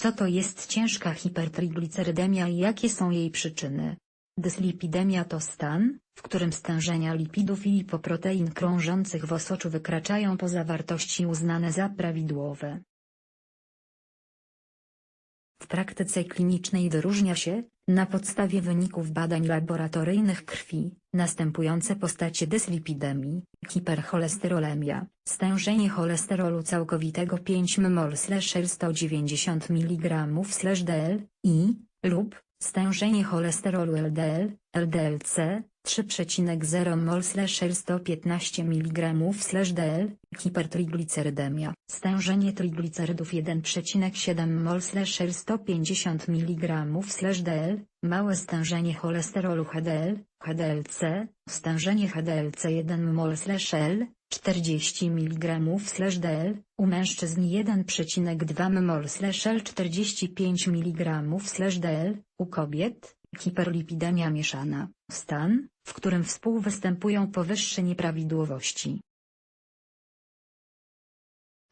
Co to jest ciężka hipertriglicerydemia i jakie są jej przyczyny? Dyslipidemia to stan, w którym stężenia lipidów i lipoprotein krążących w osoczu wykraczają poza wartości uznane za prawidłowe. W praktyce klinicznej wyróżnia się, na podstawie wyników badań laboratoryjnych krwi, następujące postacie dyslipidemii, hipercholesterolemia, stężenie cholesterolu całkowitego 5 mmol/190 mg/dl i, lub, stężenie cholesterolu LDL, LDLC, 3,0 mol/115 mg/dl, hipertriglicerydemia, stężenie triglicerydów 1,7 mol/150 mg/dl, małe stężenie cholesterolu HDL, HDLC, stężenie HDLC 1 mol/L, 40 mg/dl, u mężczyzn 1,2 mol/L 45 mg/dl, u kobiet, hiperlipidemia mieszana, stan, w którym współwystępują powyższe nieprawidłowości.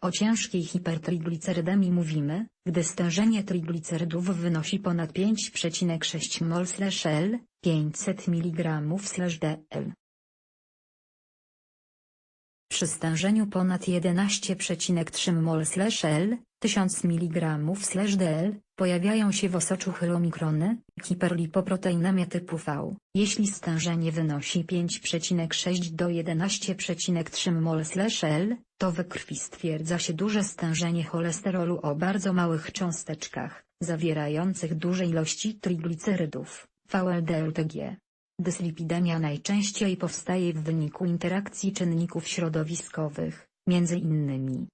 O ciężkiej hipertriglicerydemii mówimy, gdy stężenie triglicerydów wynosi ponad 5,6 mol/L, 500 mg/dl. Przy stężeniu ponad 11,3 mol/L, 1000 mg/dl, pojawiają się w osoczu chylomikrony, hiperlipoproteinemia typu V. Jeśli stężenie wynosi 5,6 do 11,3 mol/L, to we krwi stwierdza się duże stężenie cholesterolu o bardzo małych cząsteczkach, zawierających duże ilości triglicerydów, VLDL-TG. Dyslipidemia najczęściej powstaje w wyniku interakcji czynników środowiskowych, między innymi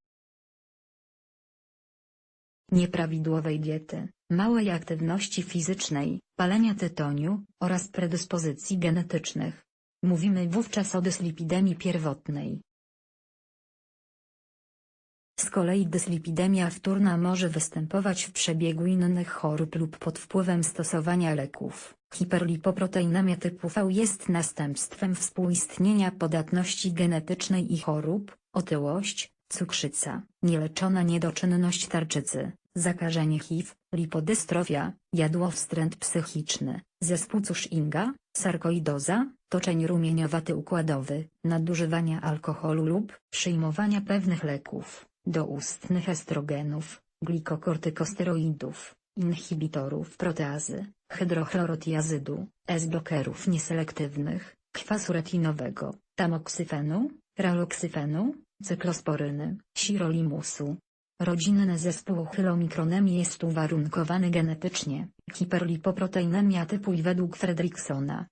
nieprawidłowej diety, małej aktywności fizycznej, palenia tytoniu, oraz predyspozycji genetycznych. Mówimy wówczas o dyslipidemii pierwotnej. Z kolei dyslipidemia wtórna może występować w przebiegu innych chorób lub pod wpływem stosowania leków. Hiperlipoproteinemia typu V jest następstwem współistnienia podatności genetycznej i chorób, otyłość, cukrzyca, nieleczona niedoczynność tarczycy, zakażenie HIV, lipodystrofia, jadłowstręt psychiczny, zespół Cushing'a, sarkoidoza, toczeń rumieniowaty układowy, nadużywania alkoholu lub przyjmowania pewnych leków, doustnych estrogenów, glikokortykosteroidów, inhibitorów proteazy, hydrochlorotiazydu, S-blokerów nieselektywnych, kwasu retinowego, tamoksyfenu, raloksyfenu, cyklosporyny, sirolimusu. Rodzinny zespół chylomikronemii jest uwarunkowany genetycznie, hiperlipoproteinemia typu I według Fredriksona.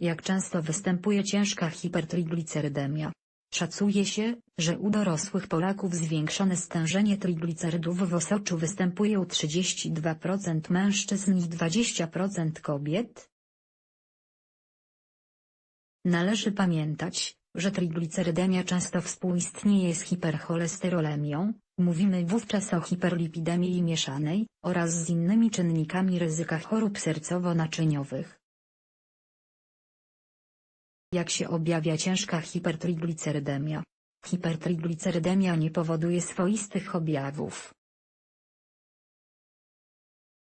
Jak często występuje ciężka hipertriglicerydemia? Szacuje się, że u dorosłych Polaków zwiększone stężenie triglicerydów w osoczu występuje u 32% mężczyzn i 20% kobiet. Należy pamiętać, że triglicerydemia często współistnieje z hipercholesterolemią, mówimy wówczas o hiperlipidemii mieszanej, oraz z innymi czynnikami ryzyka chorób sercowo-naczyniowych. Jak się objawia ciężka hipertriglicerydemia? Hipertriglicerydemia nie powoduje swoistych objawów.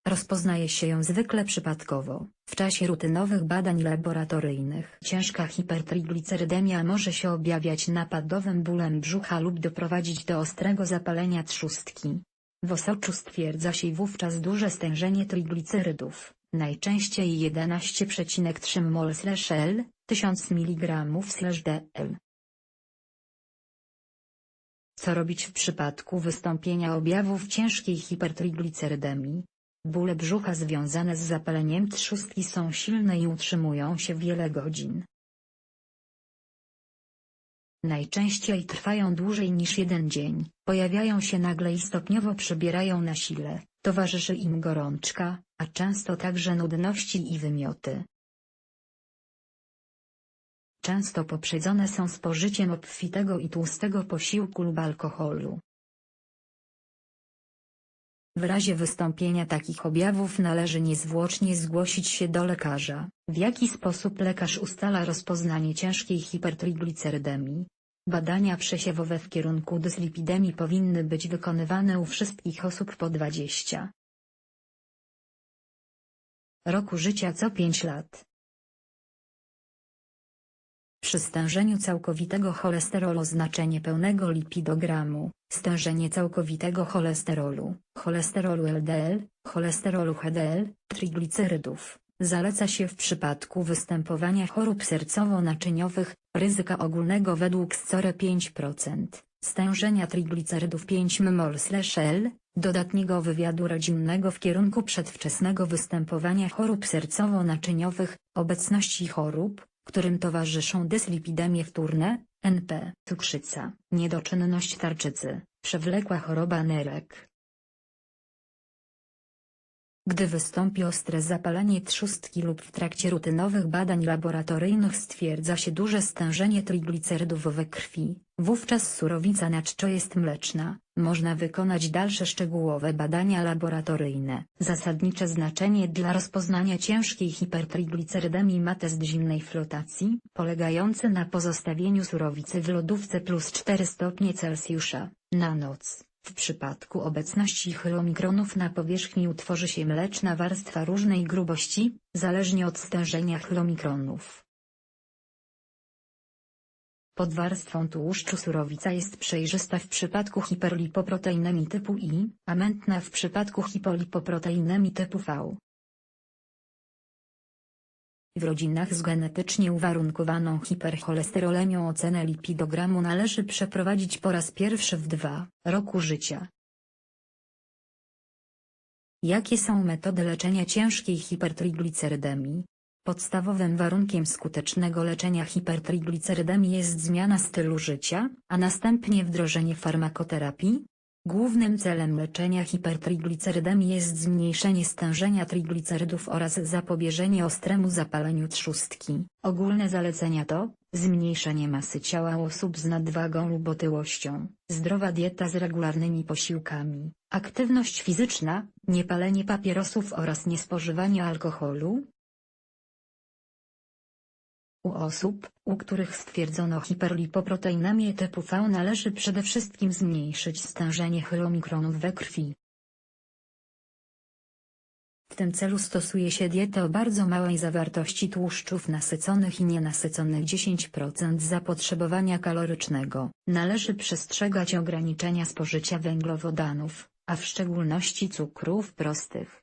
Rozpoznaje się ją zwykle przypadkowo, w czasie rutynowych badań laboratoryjnych. Ciężka hipertriglicerydemia może się objawiać napadowym bólem brzucha lub doprowadzić do ostrego zapalenia trzustki. W osoczu stwierdza się wówczas duże stężenie triglicerydów, najczęściej 11,3 mol/L, 1000 mg/dl. Co robić w przypadku wystąpienia objawów ciężkiej hipertriglicerydemii? Bóle brzucha związane z zapaleniem trzustki są silne i utrzymują się wiele godzin. Najczęściej trwają dłużej niż jeden dzień, pojawiają się nagle i stopniowo przybierają na sile, towarzyszy im gorączka, a często także nudności i wymioty. Często poprzedzone są spożyciem obfitego i tłustego posiłku lub alkoholu. W razie wystąpienia takich objawów należy niezwłocznie zgłosić się do lekarza. W jaki sposób lekarz ustala rozpoznanie ciężkiej hipertriglicerydemii? Badania przesiewowe w kierunku dyslipidemii powinny być wykonywane u wszystkich osób po 20 roku życia co 5 lat. Przy stężeniu całkowitego cholesterolu znaczenie pełnego lipidogramu, stężenie całkowitego cholesterolu, cholesterolu LDL, cholesterolu HDL, triglicerydów, zaleca się w przypadku występowania chorób sercowo-naczyniowych, ryzyka ogólnego według SCORE 5%, stężenia triglicerydów 5 mmol/L, dodatniego wywiadu rodzinnego w kierunku przedwczesnego występowania chorób sercowo-naczyniowych, obecności chorób, którym towarzyszą dyslipidemie wtórne, NP, cukrzyca, niedoczynność tarczycy, przewlekła choroba nerek. Gdy wystąpi ostre zapalenie trzustki lub w trakcie rutynowych badań laboratoryjnych stwierdza się duże stężenie triglicerydów we krwi, wówczas surowica na czczo jest mleczna, można wykonać dalsze szczegółowe badania laboratoryjne. Zasadnicze znaczenie dla rozpoznania ciężkiej hipertriglicerydemii ma test zimnej flotacji, polegający na pozostawieniu surowicy w lodówce plus 4 stopnie Celsjusza, na noc. W przypadku obecności chlomikronów na powierzchni utworzy się mleczna warstwa różnej grubości, zależnie od stężenia chlomikronów. Pod warstwą tłuszczu surowica jest przejrzysta w przypadku hiperlipoproteinemii typu I, a mętna w przypadku hipolipoproteinemii typu V. W rodzinach z genetycznie uwarunkowaną hipercholesterolemią ocenę lipidogramu należy przeprowadzić po raz pierwszy w 2 roku życia. Jakie są metody leczenia ciężkiej hipertriglicerydemii? Podstawowym warunkiem skutecznego leczenia hipertriglicerydemii jest zmiana stylu życia, a następnie wdrożenie farmakoterapii, Głównym celem leczenia hipertriglicerydemii jest zmniejszenie stężenia triglicerydów oraz zapobieżenie ostremu zapaleniu trzustki. Ogólne zalecenia to zmniejszenie masy ciała osób z nadwagą lub otyłością, zdrowa dieta z regularnymi posiłkami, aktywność fizyczna, niepalenie papierosów oraz niespożywanie alkoholu, u osób, u których stwierdzono hiperlipoproteinemię typu V należy przede wszystkim zmniejszyć stężenie chlomikronów we krwi. W tym celu stosuje się dietę o bardzo małej zawartości tłuszczów nasyconych i nienasyconych 10% zapotrzebowania kalorycznego. Należy przestrzegać ograniczenia spożycia węglowodanów, a w szczególności cukrów prostych.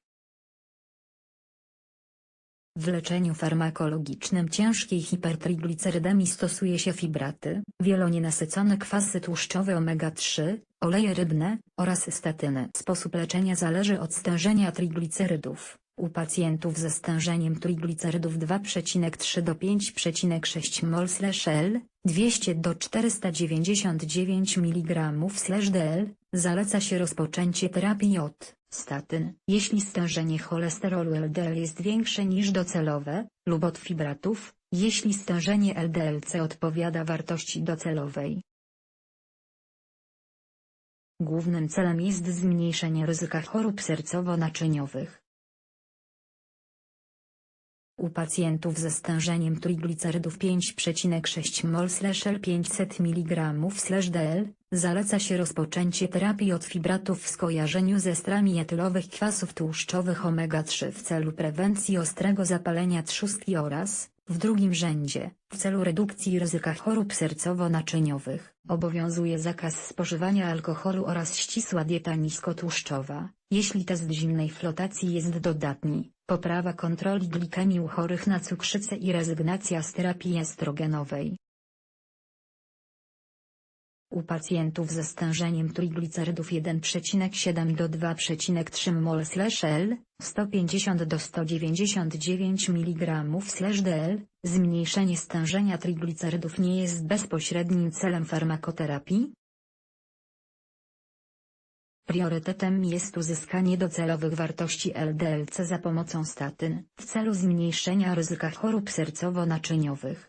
W leczeniu farmakologicznym ciężkiej hipertriglicerydemii stosuje się fibraty, wielonienasycone kwasy tłuszczowe omega-3, oleje rybne, oraz statyny. Sposób leczenia zależy od stężenia triglicerydów. U pacjentów ze stężeniem triglicerydów 2,3 do 5,6 mol/L, 200 do 499 mg/dl, zaleca się rozpoczęcie terapii od statyn, jeśli stężenie cholesterolu LDL jest większe niż docelowe, lub od fibratów, jeśli stężenie LDLC odpowiada wartości docelowej. Głównym celem jest zmniejszenie ryzyka chorób sercowo-naczyniowych. U pacjentów ze stężeniem triglicerydów 5,6 mol/L 500 mg/dl, zaleca się rozpoczęcie terapii od fibratów w skojarzeniu ze estrami etylowych kwasów tłuszczowych omega-3 w celu prewencji ostrego zapalenia trzustki oraz, w drugim rzędzie, w celu redukcji ryzyka chorób sercowo-naczyniowych, obowiązuje zakaz spożywania alkoholu oraz ścisła dieta niskotłuszczowa, jeśli test zimnej flotacji jest dodatni, poprawa kontroli glikemii u chorych na cukrzycę i rezygnacja z terapii estrogenowej. U pacjentów ze stężeniem triglicerydów 1,7 do 2,3 mol/L, 150 do 199 mg/dl, zmniejszenie stężenia triglicerydów nie jest bezpośrednim celem farmakoterapii. Priorytetem jest uzyskanie docelowych wartości LDLC za pomocą statyn, w celu zmniejszenia ryzyka chorób sercowo-naczyniowych.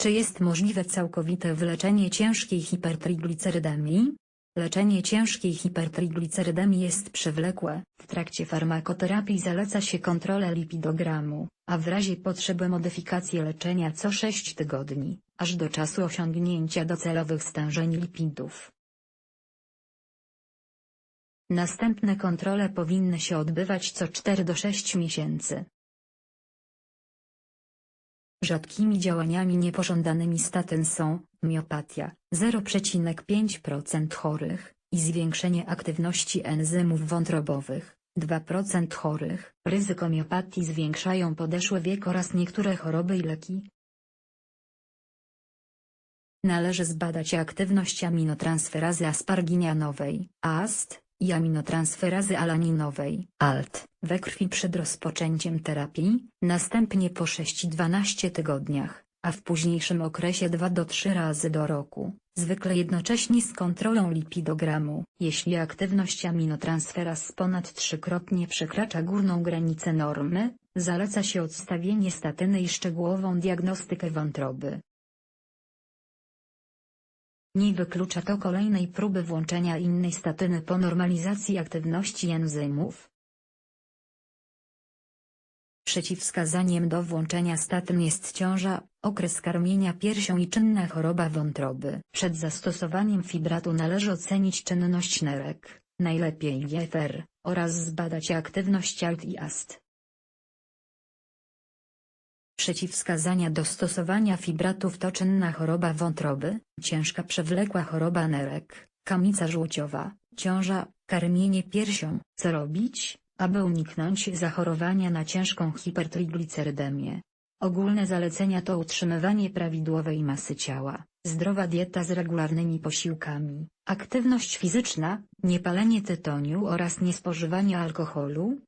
Czy jest możliwe całkowite wyleczenie ciężkiej hipertriglicerydemii? Leczenie ciężkiej hipertriglicerydemii jest przewlekłe. W trakcie farmakoterapii zaleca się kontrolę lipidogramu, a w razie potrzeby modyfikację leczenia co 6 tygodni, aż do czasu osiągnięcia docelowych stężeń lipidów. Następne kontrole powinny się odbywać co 4 do 6 miesięcy. Rzadkimi działaniami niepożądanymi statyn są miopatia 0,5% chorych i zwiększenie aktywności enzymów wątrobowych 2% chorych. Ryzyko miopatii zwiększają podeszły wiek oraz niektóre choroby i leki. Należy zbadać aktywność aminotransferazy asparginianowej AST i aminotransferazy alaninowej ALT we krwi przed rozpoczęciem terapii, następnie po 6-12 tygodniach, a w późniejszym okresie 2 do 3 razy do roku, zwykle jednocześnie z kontrolą lipidogramu. Jeśli aktywność aminotransferaz ponad trzykrotnie przekracza górną granicę normy, zaleca się odstawienie statyny i szczegółową diagnostykę wątroby. Nie wyklucza to kolejnej próby włączenia innej statyny po normalizacji aktywności enzymów. Przeciwwskazaniem do włączenia statyn jest ciąża, okres karmienia piersią i czynna choroba wątroby. Przed zastosowaniem fibratu należy ocenić czynność nerek, najlepiej GFR, oraz zbadać aktywność ALT i AST. Przeciwwskazania do stosowania fibratów to czynna choroba wątroby, ciężka przewlekła choroba nerek, kamica żółciowa, ciąża, karmienie piersią. Co robić, aby uniknąć zachorowania na ciężką hipertriglicerydemię? Ogólne zalecenia to utrzymywanie prawidłowej masy ciała, zdrowa dieta z regularnymi posiłkami, aktywność fizyczna, niepalenie tytoniu oraz niespożywanie alkoholu,